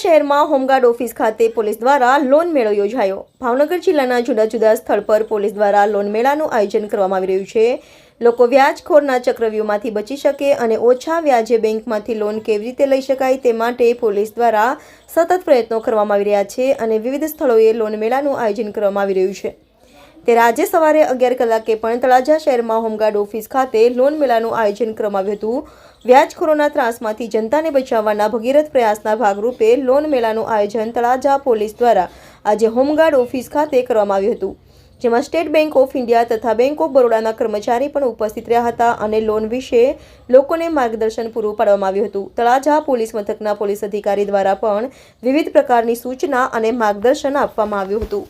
શહેરમાં home guard office ખાતે police દ્વારા લોન મેળો યોજાયો. ભાવનગર જિલ્લાના જુદા જુદા સ્થળ પર પોલીસ દ્વારા લોન મેળાનું આયોજન કરવામાં આવી રહ્યું છે. લોકો વ્યાજખોરના ચક્રવ્યૂહમાંથી બચી શકે અને ઓછા વ્યાજે બેંકમાંથી લોન કેવી રીતે લઈ શકાય તે માટે પોલીસ દ્વારા સતત પ્રયત્નો કરવામાં આવી રહ્યા છે અને વિવિધ સ્થળોએ લોન મેળાનું આયોજન કરવામાં આવી રહ્યું છે. ત્યારે આજે સવારે અગિયાર કલાકે પણ તળાજા શહેરમાં હોમગાર્ડ ઓફિસ ખાતે લોન મેળાનું આયોજન કરવામાં આવ્યું હતું. વ્યાજખોરોના ત્રાસમાંથી જનતાને બચાવવાના ભગીરથ પ્રયાસના ભાગરૂપે લોન મેળાનું આયોજન તળાજા પોલીસ દ્વારા આજે હોમગાર્ડ ઓફિસ ખાતે કરવામાં આવ્યું હતું. જેમાં સ્ટેટ બેંક ઓફ ઇન્ડિયા તથા બેંક ઓફ બરોડાના કર્મચારી પણ ઉપસ્થિત રહ્યા હતા અને લોન વિશે લોકોને માર્ગદર્શન પૂરું પાડવામાં આવ્યું હતું. તળાજા પોલીસ મથકના પોલીસ અધિકારી દ્વારા પણ વિવિધ પ્રકારની સૂચના અને માર્ગદર્શન આપવામાં આવ્યું હતું.